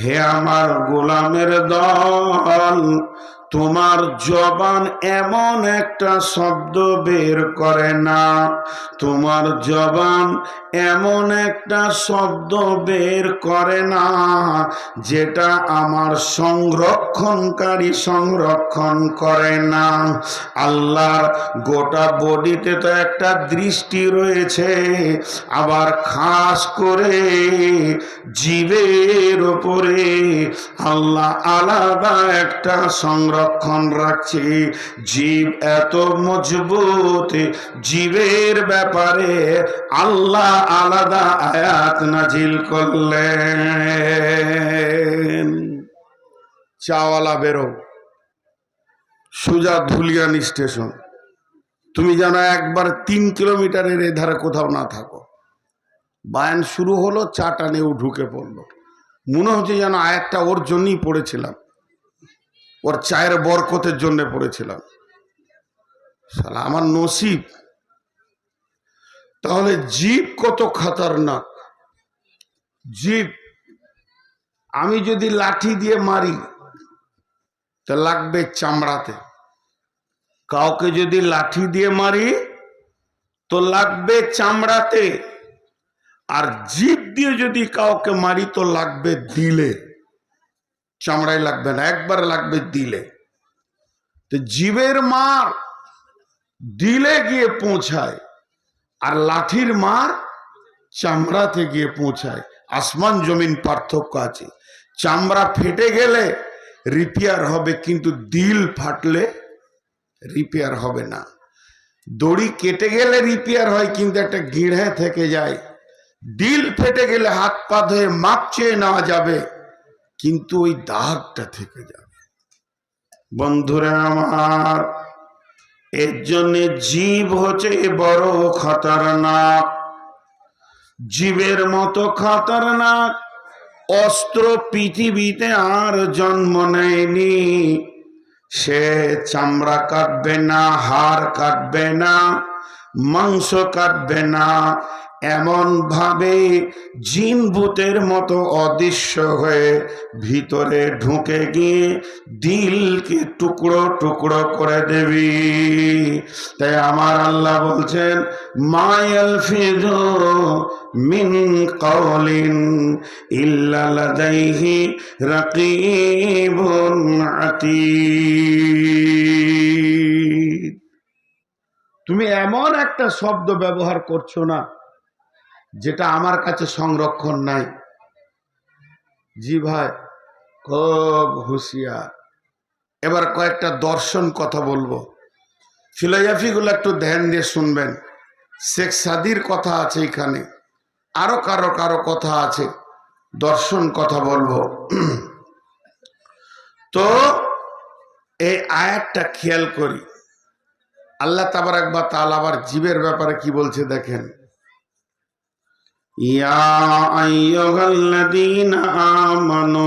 হে আমার গোলামের দল তোমার জবান এমন একটা শব্দ বের করে না। তোমার জবান এমন একটা শব্দ বের করে না, যেটা আমার সংরক্ষণকারী সংরক্ষণ করে না। আল্লাহর গোটা বডিতে তো একটা দৃষ্টি রয়েছে, আবার খাস করে জীবের ওপরে আল্লাহ আলাদা একটা সংরক্ষণ রাখছে। জীব এত মজবুত, জীবের ব্যাপারে আল্লাহ আলাদা আয়াত নাজিল করলেন। চাওয়ালা বেরো। সোজা ধুলিয়ান স্টেশন। তুমি যেন একবার তিন কিলোমিটারের এধারে কোথাও না থাকো। বায়ান শুরু হলো চাটা নেও ঢুকে পড়ল। মনে হচ্ছে যেন আয়াতটা ওর জন্যই পড়েছিলাম। ওর চায়ের বরকতের জন্য পড়েছিলাম। আমার নসিব। তাহলে জীব কত খাতারনাক? জীব, আমি যদি লাঠি দিয়ে মারি, তা লাগবে চামড়াতে। কাউকে যদি লাঠি দিয়ে মারি, তো লাগবে চামড়াতে। আর জীব দিয়ে যদি কাউকে মারি, তো লাগবে দিলে। চামড়ায় লাগবে না, একবার লাগবে দিলে। তো জীবের মার দিলে গিয়ে পৌঁছায়। আর লাঠির মার চামড়াতে গিয়ে পৌঁছায়। আসমান জমিন পার্থক্য আছে। চামড়া ফেটে গেলে রিপেয়ার হবে, কিন্তু দিল ফাটলে রিপেয়ার হবে না। দড়ি কেটে গেলে রিপেয়ার হয়, কিন্তু একটা গিঁড়ে থেকে যায়। দিল ফেটে গেলে হাত পা ধুয়ে মাপ চেয়ে নেওয়া যাবে, কিন্তু ওই দাগটা থেকে যাবে। বন্ধুরা আমার এর জন্য জীব হচ্ছে বড় খতরনাক। জীবের মতো খতরনাক। অস্ত্র পৃথিবীতে আর জন্ম নেয়নি। সে চামড়া কাটবে না, হাড় কাটবে না, মাংস কাটবে না এমন ভাবে জিন ভূতের মতো অদৃশ্য হয়ে ভিতরে ঢুকে গিয়ে দিলকে টুকরো টুকরো করে দেবি। তাই আমার আল্লাহ বলছেন, মায়াল ফিজু মিন ইল্লা লাদাইহি রাকিবুন আতীদ। তুমি এমন একটা শব্দ ব্যবহার করছ না যেটা আমার কাছে সংরক্ষণ নাই। জি ভাই, খুব হুঁশিয়ার। এবার কয়েকটা দর্শন কথা বলব। ফিলোজফিগুলো একটু ধ্যান দিয়ে শুনবেন। শেখ সাদির কথা আছে এখানে। আরও কারও কারও কথা আছে। দর্শন কথা বলব। তো এই আয়াতটা খেয়াল করি। আল্লাহ তাবার একবার তাল আবার জীবের ব্যাপারে কি বলছে দেখেন। আমানু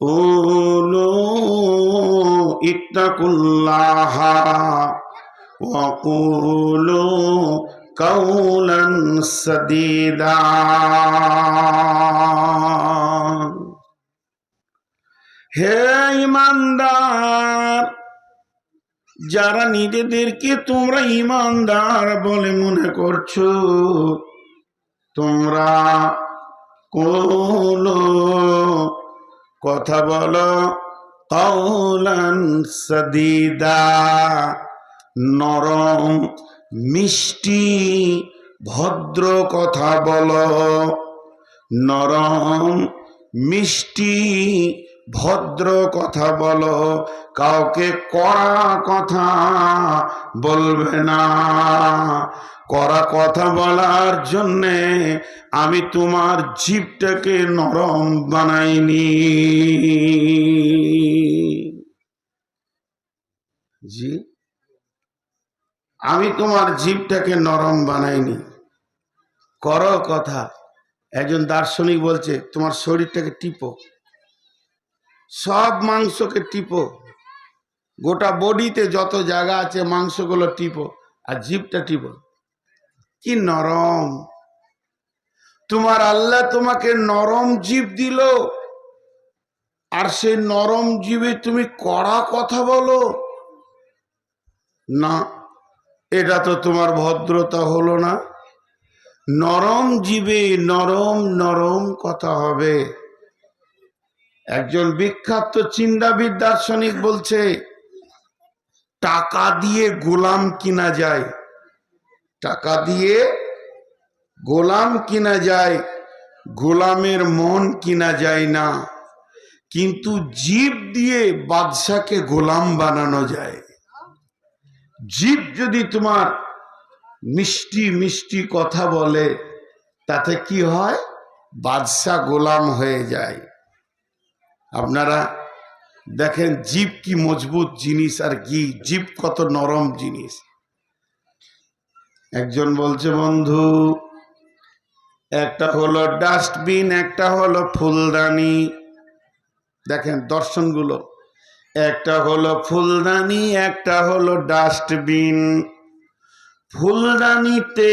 কুলু ইত্তাকুল্লাহা ওয়া কুলু কাওলান সাদীদা। হে ইমানদার যারা নিজেদেরকে তোমরা ইমানদার বলে মনে করছ, তোমরা কোন কথা বলো কৌলান সদিদা, নরম, মিষ্টি, ভদ্র কথা বলো, নরম, মিষ্টি ভদ্র কথা বলো, কাউকে কড়া কথা বলবে না। কড়া কথা বলার জন্যে আমি তোমার জীবটাকে নরম বানাইনি। জি, আমি তোমার জীবটাকে নরম বানাইনি। কর কথা। একজন দার্শনিক বলছে, তোমার শরীরটাকে টিপো। সব মাংসকে টিপো। গোটা বডিতে যত জায়গা আছে, মাংসগুলো টিপো আর জিভটা টিপো। কি নরম। তোমার আল্লাহ তোমাকে নরম জীব দিল। আর সেই নরম জীবে তুমি কড়া কথা বলো। না, এটা তো তোমার ভদ্রতা হলো না। নরম জীবে নরম নরম কথা হবে। একজন বিখ্যাত চিন্তাবিদ দার্শনিক বলছে, টাকা দিয়ে গোলাম কিনা যায়? টাকা দিয়ে গোলাম কিনা যায়, গোলামের মন কিনা যায় না। কিন্তু জীব দিয়ে বাদশাকে গোলাম বানানো যায়। জীব যদি তোমার মিষ্টি মিষ্টি কথা বলে, তাতে কি হয়? বাদশাহ গোলাম হয়ে যায়। আপনারা দেখেন জীব কি মজবুত জিনিস আর কি জীব কত নরম জিনিস। একজন বলছে, বন্ধু, একটা হলো ডাস্টবিন, একটা হলো ফুলদানি। দেখেন দর্শনগুলো। একটা হলো ফুলদানি, একটা হলো ডাস্টবিন। ফুলদানিতে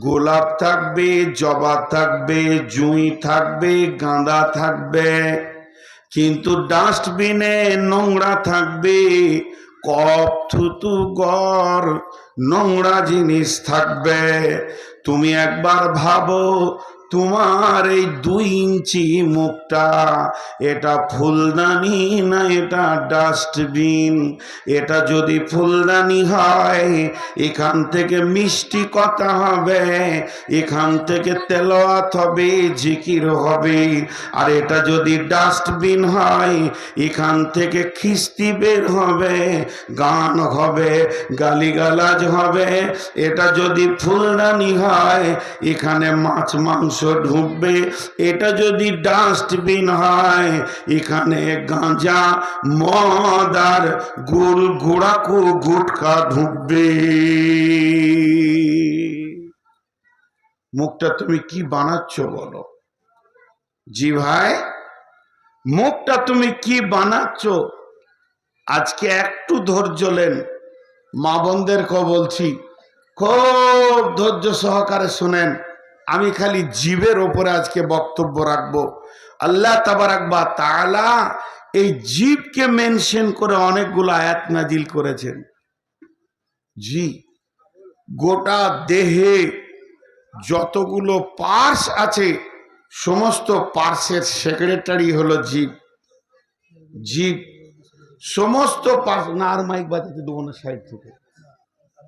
গোলাপ থাকবে, জবা থাকবে, জুঁই থাকবে, গাঁদা থাকবে। কিন্তু ডাস্টবিনে নোংরা থাকবে, কপ, থুতু, গড়, নোংরা জিনিস থাকবে। তুমি একবার ভাবো তোমার এই দুই ইঞ্চি মুখটা, এটা ফুলদানি না এটা ডাস্টবিন? এটা যদি ফুলদানি হয়, এখান থেকে মিষ্টি কথা হবে, এখান থেকে তেলোয়াত হবে, জিকির হবে। আর এটা যদি ডাস্টবিন হয়, এখান থেকে খিস্তি বের হবে, গান হবে, গালিগালাজ হবে। এটা যদি ফুলদানি হয়, এখানে মাছ, মাংস ঢুকবে, এটা যদি ডাস্টবিন হয়, এখানে গাঁজা, মদ আর গুল গুড়াকু গুটকা ঢুকবে। মুখটা তুমি কি বানাচ্ছ বলো? জি ভাই, মুখটা তুমি কি বানাচ্ছ? আজকে একটু ধৈর্য লেন, মা বোনদেরকে বলছি, খুব ধৈর্য সহকারে শুনেন। আমি খালি জীবের ওপরে আজকে বক্তব্য রাখব। আল্লাহ তাবারাকবা তালা এই জীবকে মেনশন করে অনেকগুলো আয়াত নাজিল করেছেন। জি, গোটা দেহে যতগুলো পার্স আছে, সমস্ত পার্সের সেক্রেটারি হলো জীব। জীব, সমস্ত পার্স না, আর মাইক বাজাতে দেবো না, সাইড থেকে।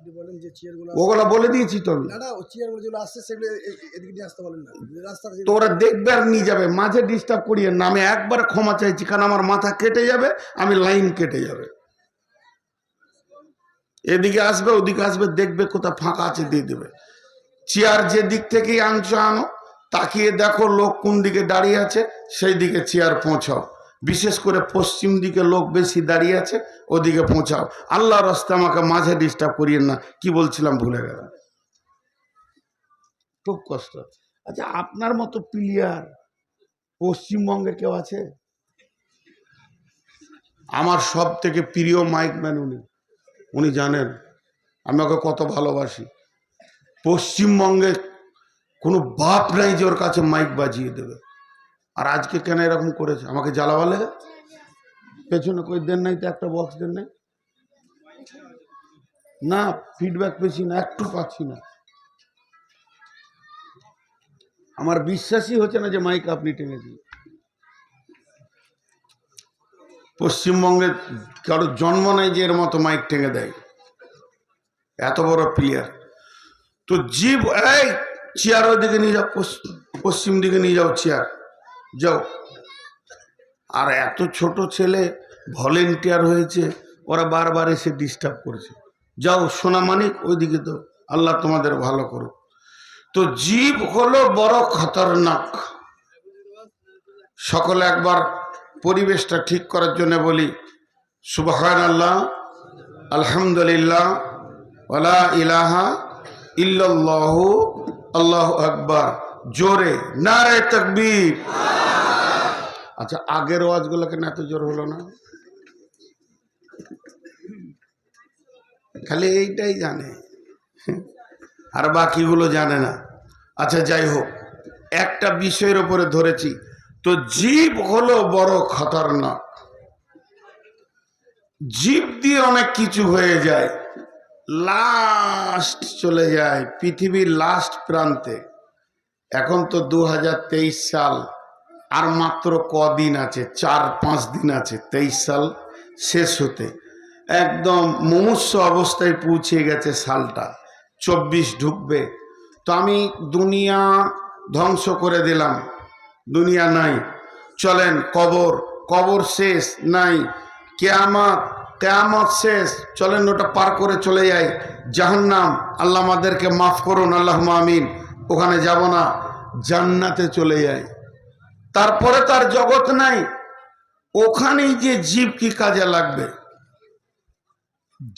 আপনি বলেন যে চেয়ারগুলো ওগুলো বলে দিয়েছি তো আমি। না না চেয়ারগুলো যেগুলো আসছে সেগুলো এদিকে নিয়ে আসতে বলেন না। রাস্তা তো ওরা দেখবে আর নিয়ে যাবে মাঝে ডিস্টার্ব করিয়ে না। আমি একবার ক্ষমা চাইছি কারণ আমার মাথা কেটে যাবে আমি লাইন কেটে যাবে। এদিকে আসবে ওদিকে আসবে দেখবে কোথাও ফাঁকা আছে দিয়ে দেবে। চেয়ার যে দিক থেকেই আনছো আনো তাকিয়ে দেখো লোক কোন দিকে দাঁড়িয়ে আছে সেই দিকে চেয়ার পৌঁছাও। বিশেষ করে পশ্চিম দিকে লোক বেশি দাঁড়িয়ে আছে, ওদিকে পৌঁছাও। আল্লাহ রাস্তা আমাকে মাঝে ডিস্টার্ব করিয়েন না, কি বলছিলাম ভুলে গেলাম। খুব কষ্ট। আচ্ছা আপনার মতো প্লেয়ার পশ্চিমবঙ্গে কেউ আছে? আমার সব থেকে প্রিয় মাইকম্যান উনি। উনি জানেন, আমি ওকে কত ভালোবাসি। পশ্চিমবঙ্গে কোনো বাপ নাই যে ওর কাছে মাইক বাজিয়ে দেবে। আর আজকে কেন এরকম করেছে? আমাকে জ্বালাবালে পেছনে কই দেন নাই তো? একটা বক্স দেন নাই? না ফিডব্যাক পেয়েছি না, একটু পাচ্ছি না। আমার বিশ্বাসই হচ্ছে না যে মাইক আপনি টেনেছেন পশ্চিমবঙ্গে কারোর জন্ম নেই যে এর মতো মাইক টেঙে দেয়। এত বড় প্লেয়ার তো জীব, এই চেয়ার ওই দিকে নিয়ে যাও, পশ্চিম দিকে নিয়ে যাও চেয়ার যাও। আর এত ছোট ছেলে ভলেন্টিয়ার হয়েছে, ওরা বারবার এসে ডিস্টার্ব করেছে। যাও সোনামানিক ওইদিকে তো আল্লাহ তোমাদের ভালো করুক। তো জীব হলো বড় খতরনাক। সকলে একবার পরিবেশটা ঠিক করার জন্য বলি সুবাহান আল্লাহ আলহামদুলিল্লাহ ওলা ইলাহা ইল্লাল্লাহু, আল্লাহ আকবার। জোরে নারে তকবীর। আচ্ছা আগের ওয়াজগুলো কেন এত জোর হলো না? খালি এইটাই জানে। আর বাকিগুলো জানে না। আচ্ছা যাই হোক, একটা বিষয়ের উপরে ধরেছি। তো জীব হলো বড় খতরনাক। জীব দিয়ে অনেক কিছু হয়ে যায়। লাস্ট চলে যায় পৃথিবীর লাস্ট প্রান্তে। এখন তো দু হাজার তেইশ সাল। আর মাত্র কদিন আছে, চার পাঁচ দিন আছে, তেইশ সাল শেষ হতে। একদম মুমূর্ষ অবস্থায় পৌঁছে গেছে সালটা, চব্বিশ ঢুকবে। তো আমি দুনিয়া ধ্বংস করে দিলাম, দুনিয়া নাই। চলেন, কবর কবর শেষ, নাই। কেয়ামত কেয়ামত শেষ। চলেন, ওটা পার করে চলে যাই। জাহান্নাম, আল্লাহ আমাদেরকে মাফ করুন আল্লাহ আমিন। ওখানে যাব না, জান্নাতে চলে যাই। তারপরে তার জগৎ নাই। ওখানেই যে জীব কি কাজে লাগবে?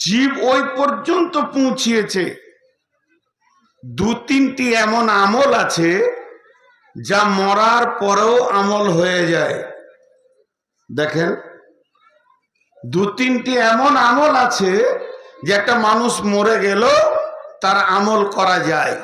জীব ওই পর্যন্ত পৌঁছিয়েছে। দু তিনটি এমন আমল আছে যা মরার পরেও আমল হয়ে যায়। দেখেন, দু তিনটি এমন আমল আছে যে একটা মানুষ মরে গেল তার আমল করা যায়।